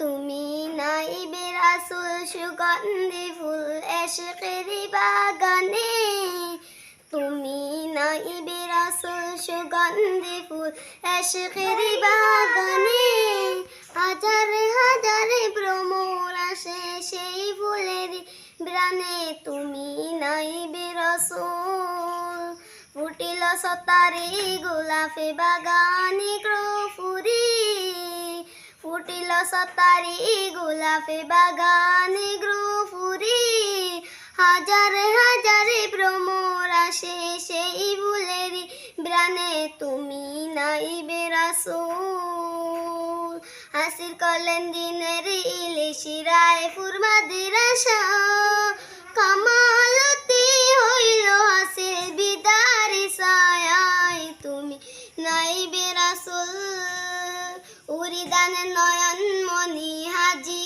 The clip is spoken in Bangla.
তুমি নাই বিরাসুল সুগন্ধি ফুল এশকেরি বাগানে। তুমি নাই বিরাসুল সুগন্ধি ফুল এশকেরি বাগানে। হাজারে হাজারে ভ্রমর আসে সেই ফুলের ব্রানে। তুমি নাই বিরসুল ফুটিল সতারি গোলাপে বাগানে। ফুটিল সতারি, গোলাপে বাগানে গ্রফুরি হাজারে হাজারে ভ্রমর আসে সেই ফুলেরই ব্রানে। তুমি নাই বেরাসুল। হাসির কলেন দিনের ইলিশিরায় ফুরমাদির আশা। কামালতি হইল হাসির বিদারি সায়াই তুমি নাই বেরাসুল। উড়িদানে নয়নমণি হাজি